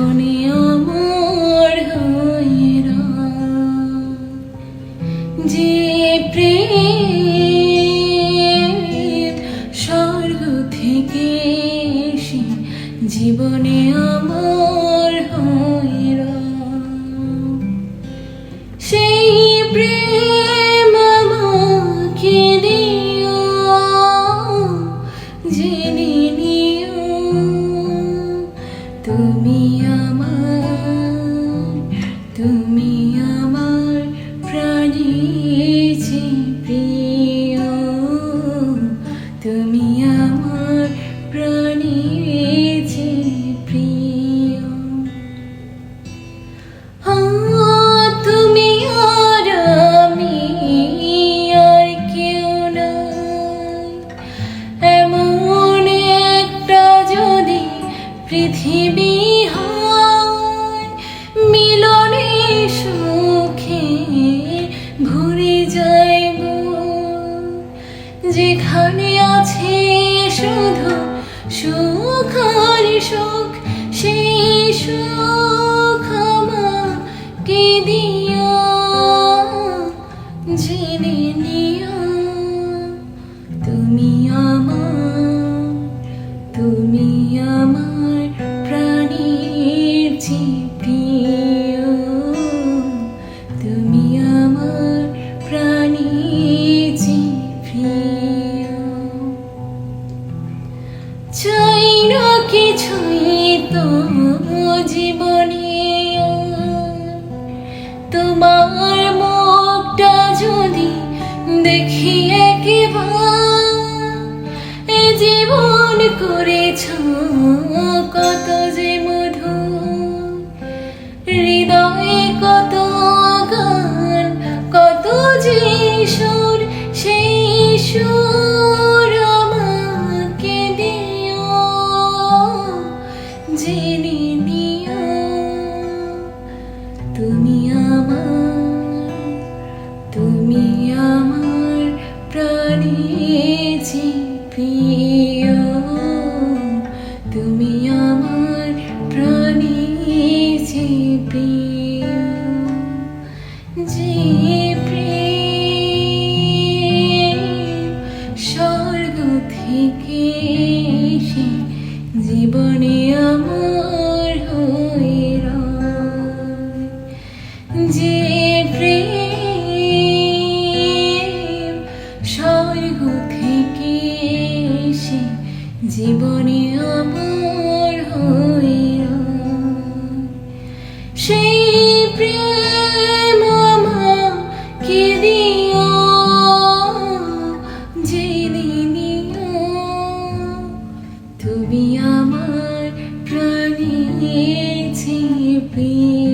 জীবনে আমার হয়রা যে প্রেত স্বর্গ থেকে এসে জীবনে আমার হয়রা সেই প্রেম তুমি আমার প্রাণের যে প্রিয়। তুমি আমার প্রাণের যে প্রিয়। তুমি আর আমি আর কেউ নাই। এমন একটা যদি পৃথিবী আছে শুধু সুখ আর সুখ সেই সুখ আমাকে দিও। কিছুই তো জীবনে। তোমার মুখটা যদি দেখিয়ে কেবা এ জীবন করেছ প্রিয়, তুমি আমার প্রাণের যে প্রিয়, যে প্রেম স্বর্গ থেকে এসে জীবনে আমার যে প্রেম স্বর্গ জীবনে আমার হইরায় সেই প্রেম আমাকে তুমি আমার যে প্রিয়